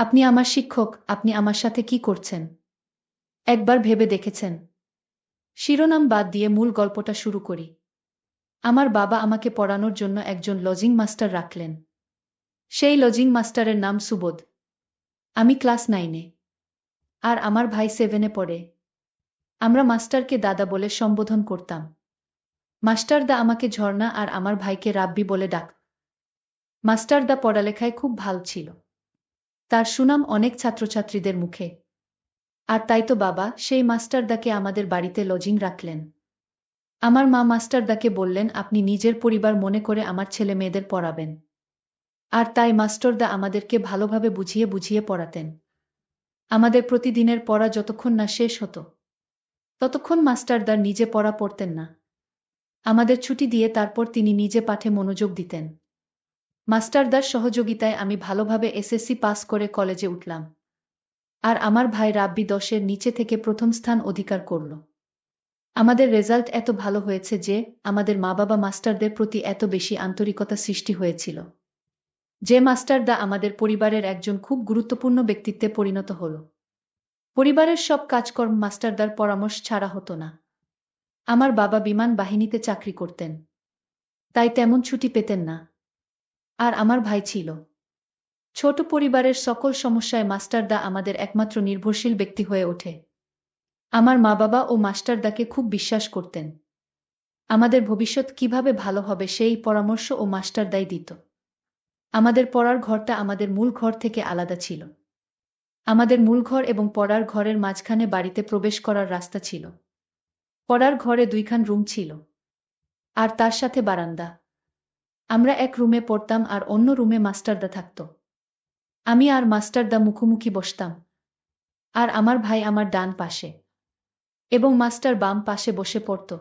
আপনি আমার শিক্ষক, আপনি আমার সাথে কি করছেন? একবার ভেবে দেখেছেন। শিরোনাম বাদ দিয়ে মূল গল্পটা শুরু করি। আমার বাবা আমাকে পড়ানোর জন্য একজন লজিং মাস্টার রাখলেন। সেই লজিং মাস্টারের নাম সুবোধ। আমি ক্লাস নাইনে। আর আমার ভাই সেভেনে পড়ে। আমরা মাস্টারকে দাদা বলে সম্বোধন করতাম। মাস্টারদা আমাকে ঝর্ণা আর আমার ভাইকে রাব্বি বলে ডাক। মাস্টারদা পড়ালেখায় খুব ভালো ছিল। তার সুনাম অনেক ছাত্রছাত্রীদের মুখে। আর তাই তো বাবা, সেই মাস্টারদাকে আমাদের বাড়িতে লজিং রাখলেন। আমার মা মাস্টারদাকে বললেন, আপনি নিজের পরিবার মনে করে আমার ছেলে মেয়েদের পড়াবেন। আর তাই মাস্টারদা আমাদেরকে ভালোভাবে বুঝিয়ে বুঝিয়ে পড়াতেন। আমাদের প্রতিদিনের পড়া যতক্ষণ না শেষ হতো, ততক্ষণ মাস্টারদার নিজে পড়া পড়তেন না। আমাদের ছুটি দিয়ে তারপর তিনি নিজে পাঠে মনোযোগ দিতেন। মাস্টারদার সহযোগিতায় আমি ভালোভাবে এসএসসি পাস করে কলেজে উঠলাম। আর আমার ভাই রাব্বি দশের নিচে থেকে প্রথম স্থান অধিকার করল। আমাদের রেজাল্ট এত ভালো হয়েছে যে, আমাদের মা বাবা মাস্টারদের প্রতি এত বেশি আন্তরিকতা সৃষ্টি হয়েছিল। যে মাস্টারদা আমাদের পরিবারের একজন খুব গুরুত্বপূর্ণ ব্যক্তিত্বে পরিণত হল। পরিবারের সব কাজকর্ম মাস্টারদার পরামর্শ ছাড়া হতো না। আমার বাবা বিমান বাহিনীতে চাকরি করতেন। তাই তেমন ছুটি পেতেন না। আর আমার ভাই ছিল। ছোট পরিবারের সকল সমস্যায় মাস্টারদা আমাদের একমাত্র নির্ভরশীল ব্যক্তি হয়ে ওঠে। আমার মা বাবা ও মাস্টারদাকে খুব বিশ্বাস করতেন। আমাদের ভবিষ্যৎ কীভাবে ভালো হবে সেই পরামর্শ ও মাস্টারদাই দিত। আমাদের পড়ার ঘরটা আমাদের মূল ঘর থেকে আলাদা ছিল। আমাদের মূল ঘর এবং পড়ার ঘরের মাঝখানে বাড়িতে প্রবেশ করার রাস্তা ছিল। পড়ার ঘরে দুইখান রুম ছিল। আর তার সাথে বারান্দা। আমরা এক রুমে পড়তাম আর অন্য রুমে মাস্টারদা থাকত। আমি আর মাস্টারদা মুখোমুখি বসতাম। আর আমার ভাই আমার ডান পাশে। এবং মাস্টার বাম পাশে বসে পড়ত।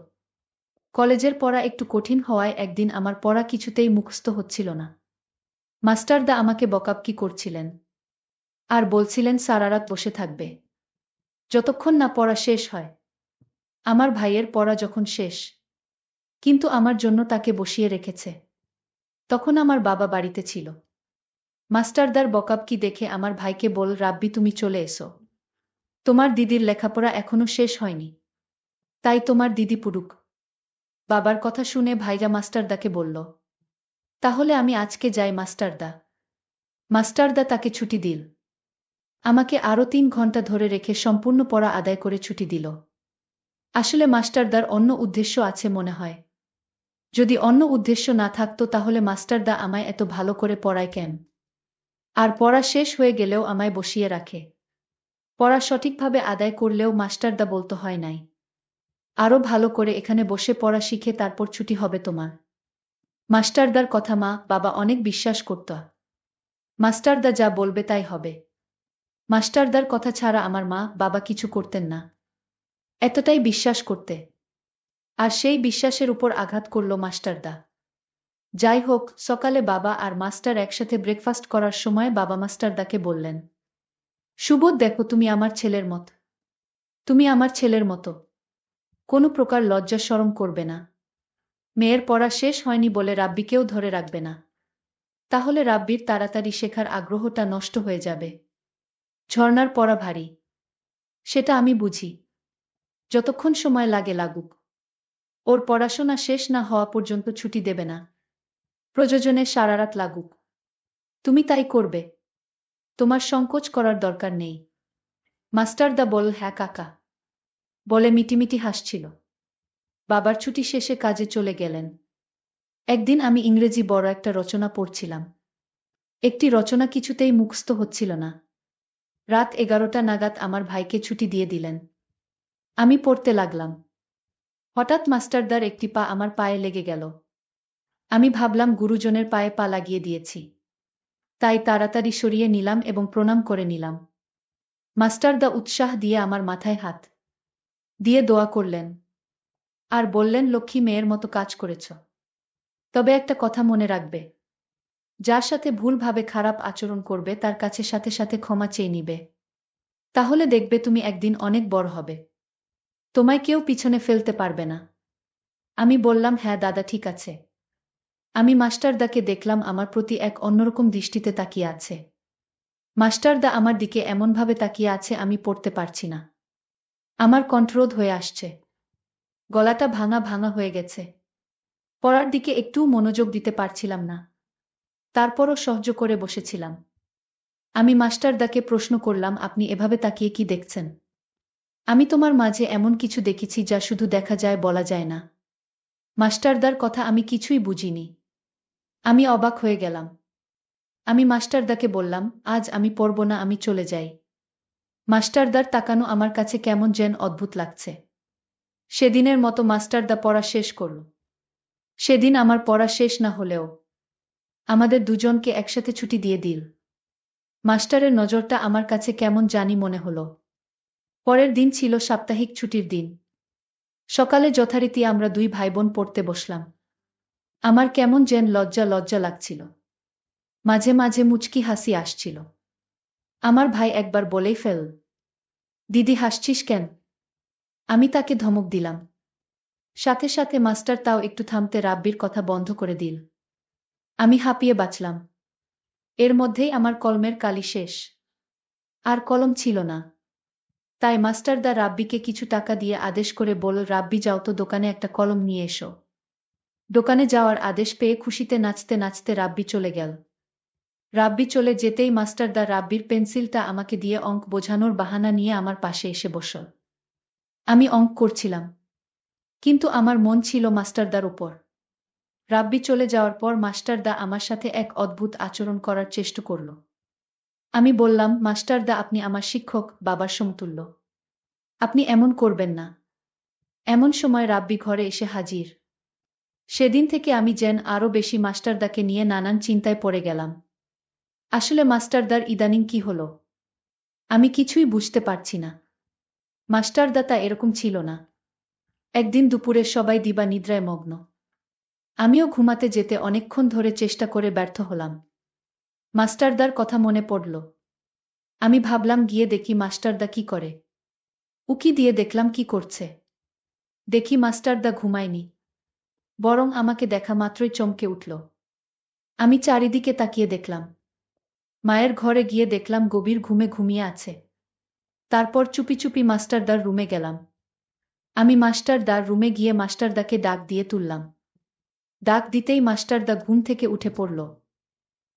কলেজের পড়া একটু কঠিন হওয়ায় একদিন আমার পড়া কিছুতেই মুখস্থ হচ্ছিল না। মাস্টারদা আমাকে বকাবকি করছিলেন। আর বলছিলেন সারারাত বসে থাকবে। যতক্ষণ না পড়া শেষ হয়। আমার ভাইয়ের পড়া যখন শেষ। কিন্তু আমার জন্য তাকে বসিয়ে রেখেছে। তখন আমার বাবা বাড়িতে ছিল। মাস্টারদার বকাবকি দেখে আমার ভাইকে বল, রাব্বি, তুমি চলে এসো। তোমার দিদির লেখাপড়া এখনও শেষ হয়নি। তাই তোমার দিদি পুরুক। বাবার কথা শুনে ভাইরা মাস্টারদাকে বলল, তাহলে আমি আজকে যাই মাস্টারদা। মাস্টারদা তাকে ছুটি দিল। আমাকে আরও তিন ঘণ্টা ধরে রেখে সম্পূর্ণ পড়া আদায় করে ছুটি দিল। আসলে মাস্টারদার অন্য উদ্দেশ্য আছে মনে হয়। যদি অন্য উদ্দেশ্য না থাকতো তাহলে মাস্টারদা আমায় এত ভালো করে পড়ায় কেন? আর পড়া শেষ হয়ে গেলেও আমায় বসিয়ে রাখে। পড়া সঠিকভাবে আদায় করলেও মাস্টারদা বলতো হয় নাই। আরও ভালো করে এখানে বসে পড়া শিখে তারপর ছুটি হবে তোমার। মাস্টারদার কথা মা, বাবা অনেক বিশ্বাস করত। মাস্টারদা যা বলবে তাই হবে। মাস্টারদার কথা ছাড়া আমার মা, বাবা কিছু করতেন না। এতটাই বিশ্বাস করতে। আর সেই বিশ্বাসের উপর আঘাত করল মাস্টারদা যাই হোক, সকালে বাবা আর মাস্টার একসাথে ব্রেকফাস্ট করার সময় বাবা মাস্টারদাকে বললেন সুবোধ দেখো তুমি আমার ছেলের মত। তুমি আমার ছেলের মতো। কোনো প্রকার লজ্জা সরম করবে না। মেয়ের পড়া শেষ হয়নি বলে রাব্বিকেও ধরে রাখবে না। তাহলে রাব্বির তাড়াতাড়ি শেখার আগ্রহটা নষ্ট হয়ে যাবে। ঝর্নার পড়া ভারী। সেটা আমি বুঝি। যতক্ষণ সময় লাগে লাগুক। ওর পড়াশোনা শেষ না হওয়া পর্যন্ত ছুটি দেবে না। প্রযোজনে সারারাত লাগুক। তুমি তাই করবে। তোমার সংকোচ করার দরকার নেই। মাস্টার মাস্টারদা বল হ্যাঁ কাকা। বলে মিটিমিটি হাসছিল। বাবার ছুটি শেষে কাজে চলে গেলেন। একদিন আমি ইংরেজি বড় একটা রচনা পড়ছিলাম। একটি রচনা কিছুতেই মুখস্থ হচ্ছিল না। রাত এগারোটা নাগাদ আমার ভাইকে ছুটি দিয়ে দিলেন। আমি পড়তে লাগলাম। হঠাৎ মাস্টারদার একটি পা আমার পায়ে লেগে গেল। আমি ভাবলাম গুরুজনের পায়ে পা লাগিয়ে দিয়েছি। তাই তাড়াতাড়ি সরিয়ে নিলাম এবং প্রণাম করে নিলাম। মাস্টারদা উৎসাহ দিয়ে আমার মাথায় হাত দিয়ে দোয়া করলেন। আর বললেন, লক্ষ্মী মেয়ের মতো কাজ করেছ। তবে একটা কথা মনে রাখবে। যার সাথে ভুলভাবে খারাপ আচরণ করবে, তার কাছে সাথে সাথে ক্ষমা চেয়ে নিবে। তাহলে দেখবে তুমি একদিন অনেক বড় হবে। তোমায় কেউ পিছনে ফেলতে পারবে না। আমি বললাম হ্যাঁ দাদা, ঠিক আছে। আমি মাস্টারদাকে দেখলাম, আমার প্রতি এক অন্যরকম দৃষ্টিতে তাকিয়ে আছে। মাস্টারদা আমার দিকে এমনভাবে তাকিয়ে আছে, আমি পড়তে পারছি না। আমার কণ্ঠরোধ হয়ে আসছে। গলাটা ভাঙা ভাঙা হয়ে গেছে। পড়ার দিকে একটু মনোযোগ দিতে পারছিলাম না। তারপরও সহ্য করে বসেছিলাম। আমি মাস্টারদাকে প্রশ্ন করলাম, আপনি এভাবে তাকিয়ে কি দেখছেন? আমি তোমার মাঝে এমন কিছু দেখেছি যা শুধু দেখা যায়, বলা যায় না। মাস্টারদার কথা আমি কিছুই বুঝিনি। আমি অবাক হয়ে গেলাম। আমি মাস্টারদাকে বললাম, আজ আমি পড়ব না, আমি চলে যাই। মাস্টারদার তাকানো আমার কাছে কেমন যেন অদ্ভুত লাগছে। সেদিনের মতো মাস্টারদা পড়া শেষ করল। সেদিন আমার পড়া শেষ না হলেও আমাদের দুজনকে একসাথে ছুটি দিয়ে দিল। মাস্টারের নজরটা আমার কাছে কেমন জানি মনে হলো। পরের দিন ছিল সাপ্তাহিক ছুটির দিন। সকালে যথারীতি আমরা দুই ভাই বোন পড়তে বসলাম। আমার কেমন যেন লজ্জা লজ্জা লাগছিল। মাঝে মাঝে মুচকি হাসি আসছিল। আমার ভাই একবার বলেই ফেল, দিদি, হাসছিস কেন? আমি তাকে ধমক দিলাম। সাথে সাথে মাস্টার তাও একটু থামতে রাব্বির কথা বন্ধ করে দিল। আমি হাঁপিয়ে বাঁচলাম। এর মধ্যেই আমার কলমের কালি শেষ। আর কলম ছিল না। তাই মাস্টারদা রাব্বিকে কিছু টাকা দিয়ে আদেশ করে বলল, রাব্বি, যাও তো দোকানে একটা কলম নিয়ে এসো। দোকানে যাওয়ার আদেশ পেয়ে খুশিতে নাচতে নাচতে রাব্বি চলে গেল। রাব্বি চলে যেতেই মাস্টারদা রাব্বির পেন্সিলটা আমাকে দিয়ে অঙ্ক বোঝানোর বাহানা নিয়ে আমার পাশে এসে বসল। আমি অঙ্ক করছিলাম, কিন্তু আমার মন ছিল মাস্টারদার উপর। রাব্বি চলে যাওয়ার পর মাস্টারদা আমার সাথে এক অদ্ভুত আচরণ করার চেষ্টা করল। আমি বললাম মাস্টারদা আপনি আমার শিক্ষক, বাবার সমতুল্য। আপনি এমন করবেন না। এমন সময় রাব্বি ঘরে এসে হাজির। সেদিন থেকে আমি যেন আরও বেশি মাস্টারদাকে নিয়ে নানান চিন্তায় পড়ে গেলাম। আসলে মাস্টারদার ইদানিং কি হলো? আমি কিছুই বুঝতে পারছি না। মাস্টারদা তা এরকম ছিল না। একদিন দুপুরে সবাই দিবা নিদ্রায় মগ্ন। আমিও ঘুমাতে যেতে অনেকক্ষণ ধরে চেষ্টা করে ব্যর্থ হলাম। মাস্টারদার কথা মনে পড়ল। আমি ভাবলাম, গিয়ে দেখি মাস্টারদা কি করে। উকি দিয়ে দেখলাম কি করছে। দেখি মাস্টারদা ঘুমায়নি। বরং আমাকে দেখা মাত্রই চমকে উঠল। আমি চারিদিকে তাকিয়ে দেখলাম। মায়ের ঘরে গিয়ে দেখলাম গভীর ঘুমে ঘুমিয়ে আছে। তারপর চুপি চুপি মাস্টারদার রুমে গেলাম। আমি মাস্টারদার রুমে গিয়ে মাস্টারদাকে ডাক দিয়ে তুললাম। ডাক দিতেই মাস্টারদা ঘুম থেকে উঠে পড়ল।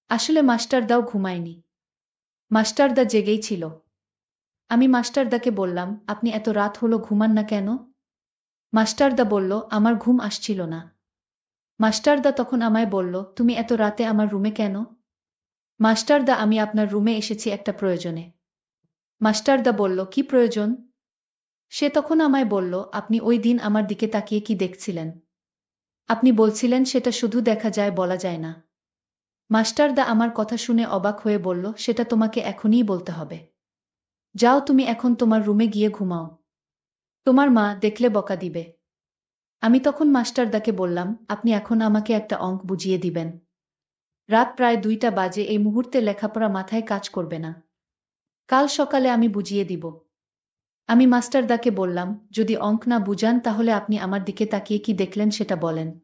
আসলে মাস্টারদাও ঘুমায়নি। মাস্টারদা জেগেই ছিল। আমি মাস্টারদাকে বললাম, আপনি এত রাত হলো ঘুমান না কেন? মাস্টারদা বলল, আমার ঘুম আসছিল না। মাস্টারদা তখন আমায় বলল, তুমি এত রাতে আমার রুমে কেন? মাস্টারদা, আমি আপনার রুমে এসেছি একটা প্রয়োজনে। মাস্টারদা বলল, কি প্রয়োজন? সে তখন আমায় বলল, আপনি ওই দিন আমার দিকে তাকিয়ে কি দেখছিলেন? আপনি বলছিলেন, সেটা শুধু দেখা যায় বলা যায় না। মাস্টারদা আমার কথা শুনে অবাক হয়ে বলল, সেটা তোমাকে এখনই বলতে হবে। যাও তুমি এখন তোমার রুমে গিয়ে ঘুমাও। তোমার মা দেখলে বকা দিবে। আমি তখন মাস্টারদাকে বললাম, আপনি এখন আমাকে একটা অঙ্ক বুঝিয়ে দিবেন। রাত প্রায় দুইটা বাজে, এই মুহূর্তে লেখাপড়া মাথায় কাজ করবে না। কাল সকালে আমি বুঝিয়ে দিব। আমি মাস্টারদাকে বললাম, যদি অঙ্ক না বুঝান তাহলে আপনি আমার দিকে তাকিয়ে কি দেখলেন সেটা বলেন।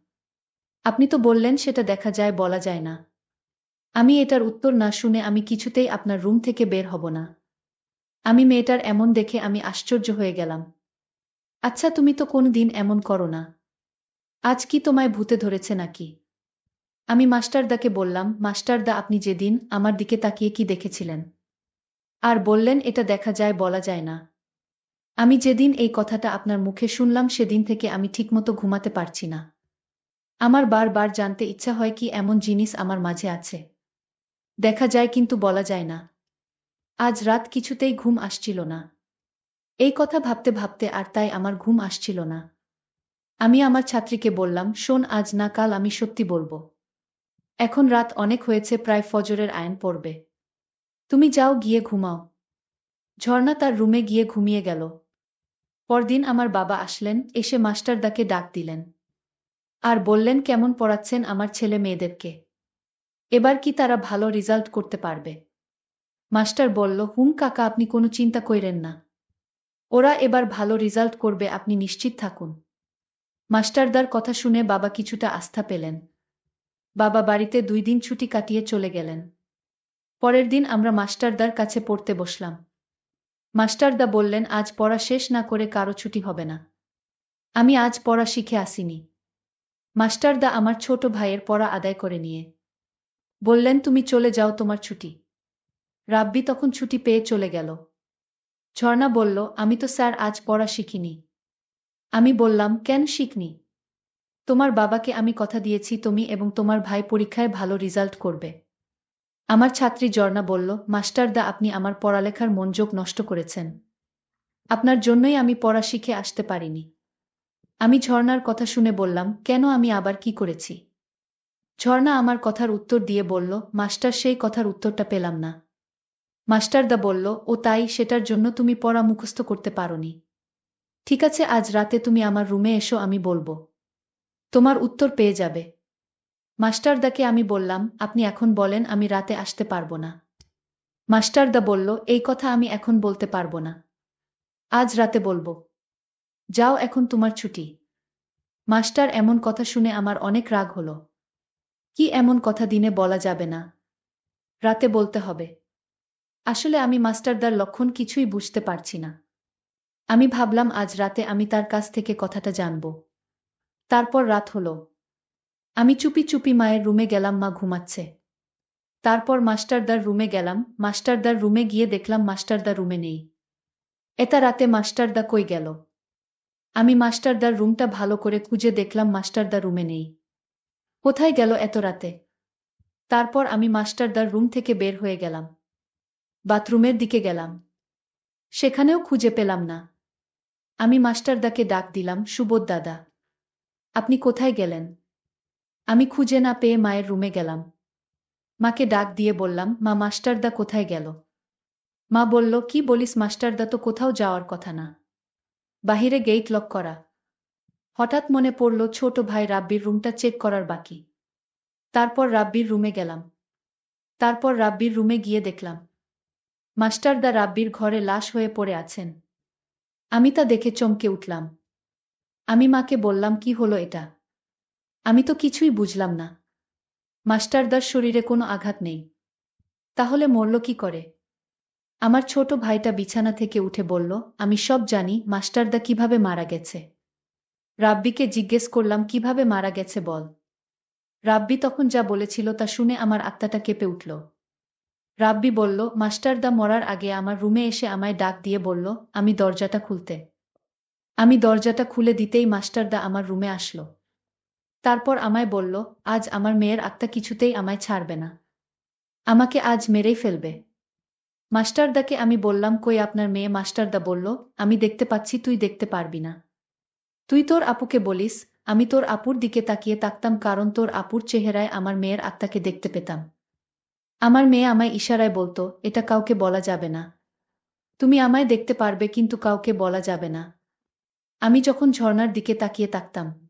আপনি তো বললেন সেটা দেখা যায়, বলা যায় না। আমি এটার উত্তর না শুনে আমি কিছুতেই আপনার রুম থেকে বের হব না। আমি মেয়েটার এমন দেখে আমি আশ্চর্য হয়ে গেলাম। আচ্ছা তুমি তো কোন দিন এমন করো না। আজ কি তোমায় ভূতে ধরেছে নাকি? আমি মাস্টারদাকে বললাম, মাস্টারদা, আপনি যেদিন আমার দিকে তাকিয়ে কি দেখেছিলেন? আর বললেন, এটা দেখা যায়, বলা যায় না। আমি যেদিন এই কথাটা আপনার মুখে শুনলাম, সেদিন থেকে আমি ঠিকমতো ঘুমাতে পারছি না। আমার বারবার জানতে ইচ্ছা হয় কি এমন জিনিস আমার মাঝে আছে। দেখা যায় কিন্তু বলা যায় না। আজ রাত কিছুতেই ঘুম আসছিল না। এই কথা ভাবতে ভাবতে আর তাই আমার ঘুম আসছিল না। আমি আমার ছাত্রীকে বললাম, শোন, আজ না, কাল আমি সত্যি বলব। এখন রাত অনেক হয়েছে, প্রায় ফজরের আয়ন পড়বে। তুমি যাও, গিয়ে ঘুমাও। ঝর্ণা তার রুমে গিয়ে ঘুমিয়ে গেল। পরদিন আমার বাবা আসলেন, এসে মাস্টারদাকে ডাক দিলেন। আর বললেন, কেমন পড়াচ্ছেন আমার ছেলে মেয়েদেরকে? এবার কি তারা ভালো রেজাল্ট করতে পারবে? মাস্টার বলল, হুম, কাকা, আপনি কোনো চিন্তা কইরেন না। ওরা এবার ভালো রেজাল্ট করবে, আপনি নিশ্চিত থাকুন। মাস্টারদার কথা শুনে বাবা কিছুটা আস্থা পেলেন। বাবা বাড়িতে দুই দিন ছুটি কাটিয়ে চলে গেলেন। পরের দিন আমরা মাস্টারদার কাছে পড়তে বসলাম। মাস্টারদা বললেন, আজ পড়া শেষ না করে কারও ছুটি হবে না। আমি আজ পড়া শিখে আসিনি। মাস্টারদা আমার ছোট ভাইয়ের পড়া আদায় করে নিয়ে বললেন, তুমি চলে যাও তোমার ছুটি। রাব্বি তখন ছুটি পেয়ে চলে গেল। ঝর্ণা বলল, আমি তো স্যার আজ পড়া শিখিনি। আমি বললাম, কেন শিখনি? তোমার বাবাকে আমি কথা দিয়েছি, তুমি এবং তোমার ভাই পরীক্ষায় ভালো রেজাল্ট করবে। আমার ছাত্রী জর্ণা বলল মাস্টারদা আপনি আমার পড়ালেখার মনযোগ নষ্ট করেছেন। আপনার জন্যই আমি পড়া শিখে আসতে পারিনি। আমি ঝর্ণার কথা শুনে বললাম, কেন আমি আবার কি করেছি? ঝর্ণা আমার কথার উত্তর দিয়ে বলল, মাস্টার, সেই কথার উত্তরটা পেলাম না। মাস্টারদা বলল, ও তাই, সেটার জন্য তুমি পড়া মুখস্থ করতে পারোনি। ঠিক আছে, আজ রাতে তুমি আমার রুমে এসো, আমি বলব। তোমার উত্তর পেয়ে যাবে। মাস্টারদাকে আমি বললাম, আপনি এখন বলেন, আমি রাতে আসতে পারব না। মাস্টারদা বলল, এই কথা আমি এখন বলতে পারব না। আজ রাতে বলব। যাও, এখন তোমার ছুটি। মাস্টার এমন কথা শুনে আমার অনেক রাগ হলো। কি এমন কথা দিনে বলা যাবে না? রাতে বলতে হবে, আসলে আমি মাস্টারদার লক্ষণ কিছুই বুঝতে পারছি না। আমি ভাবলাম আজ রাতে আমি তার কাছ থেকে কথাটা জানব। তারপর রাত হলো। আমি চুপি চুপি মায়ের রুমে গেলাম, মা ঘুমাচ্ছে। তারপর মাস্টারদার রুমে গেলাম মাস্টারদার রুমে গিয়ে দেখলাম মাস্টারদা রুমে নেই। এটা রাতে মাস্টারদা কই গেল? আমি মাস্টারদার রুমটা ভালো করে খুঁজে দেখলাম মাস্টারদা রুমে নেই। কোথায় গেল এত রাতে? তারপর আমি মাস্টারদার রুম থেকে বের হয়ে গেলাম। বাথরুমের দিকে গেলাম। সেখানেও খুঁজে পেলাম না। আমি মাস্টারদাকে ডাক দিলাম, সুবোধ দাদা, আপনি কোথায় গেলেন? আমি খুঁজে না পেয়ে মায়ের রুমে গেলাম। মাকে ডাক দিয়ে বললাম, মা মাস্টারদা কোথায় গেল? মা বলল, কি বলিস মাস্টারদা তো কোথাও যাওয়ার কথা না। বাহিরে গেইট লক করা। হঠাৎ মনে পড়ল ছোট ভাই রাব্বির রুমটা চেক করার বাকি। তারপর রাব্বির রুমে গেলাম। তারপর রাব্বির রুমে গিয়ে দেখলাম মাস্টারদা রাব্বির ঘরে লাশ হয়ে পড়ে আছেন। আমি তা দেখে চমকে উঠলাম। আমি মাকে বললাম, কি হলো এটা? আমি তো কিছুই বুঝলাম না। মাস্টারদার শরীরে কোনো আঘাত নেই। তাহলে মরল কি করে? আমার ছোট ভাইটা বিছানা থেকে উঠে বলল, আমি সব জানি মাস্টারদা কীভাবে মারা গেছে। রাব্বিকে জিজ্ঞেস করলাম, কীভাবে মারা গেছে বল? রাব্বি তখন যা বলেছিল তা শুনে আমার আত্মাটা কেঁপে উঠল। রাব্বি বলল মাস্টারদা মরার আগে আমার রুমে এসে আমায় ডাক দিয়ে বলল, আমি দরজাটা খুলতে। আমি দরজাটা খুলে দিতেই মাস্টারদা আমার রুমে আসলো। তারপর আমায় বলল, আজ আমার মেয়ের আত্মা কিছুতেই আমায় ছাড়বে না। আমাকে আজ মেরেই ফেলবে। মাস্টারদাকে আমি বললাম, কই আপনার মেয়ে? মাস্টারদা বলল, আমি দেখতে পাচ্ছি, তুই দেখতে পারবি না। তুই তোর আপুকে বলিস, আমি তোর আপুর দিকে তাকিয়ে তাকতাম কারণ তোর আপুর চেহারায় আমার মেয়ের আত্মাকে দেখতে পেতাম। আমার মেয়ে আমায় ইশারায় বলতো, এটা কাউকে বলা যাবে না। তুমি আমায় দেখতে পারবে, কিন্তু কাউকে বলা যাবে না। আমি যখন ঝর্নার দিকে তাকিয়ে তাকতাম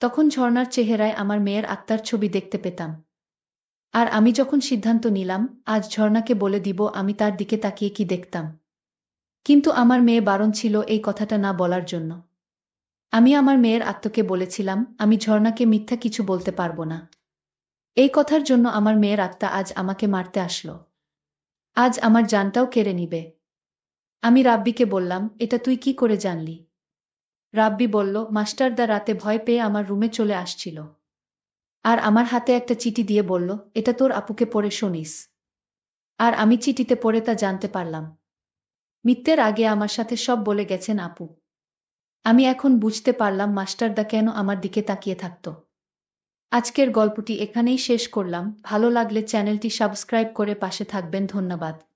তখন ঝর্নার চেহারায় আমার মেয়ের আত্মার ছবি দেখতে পেতাম। আর আমি যখন সিদ্ধান্ত নিলাম, আজ ঝর্নাকে বলে দিব, আমি তার দিকে তাকিয়ে কি দেখতাম? কিন্তু আমার মেয়ে বারণ ছিল এই কথাটা না বলার জন্য। আমি আমার মেয়ের আত্মকে বলেছিলাম, আমি ঝর্নাকে মিথ্যা কিছু বলতে পারব না। এই কথার জন্য আমার মেয়ের আত্মা আজ আমাকে মারতে আসলো। আজ আমার জানটাও কেড়ে নিবে। আমি রাব্বিকে বললাম, এটা তুই কি করে জানলি? রাব্বি বলল, মাস্টারদা রাতে ভয় পেয়ে আমার রুমে চলে আসছিল। আর আমার হাতে একটা চিঠি দিয়ে বলল, এটা তোর আপুকে পড়ে শোনিস। আর আমি চিঠিতে পড়ে তা জানতে পারলাম। মিথ্যের আগে আমার সাথে সব বলে গেছেন আপু। আমি এখন বুঝতে পারলাম মাস্টারদা কেন আমার দিকে তাকিয়ে থাকত। আজকের গল্পটি এখানেই শেষ করলাম। ভালো লাগলে চ্যানেলটি সাবস্ক্রাইব করে পাশে থাকবেন। ধন্যবাদ।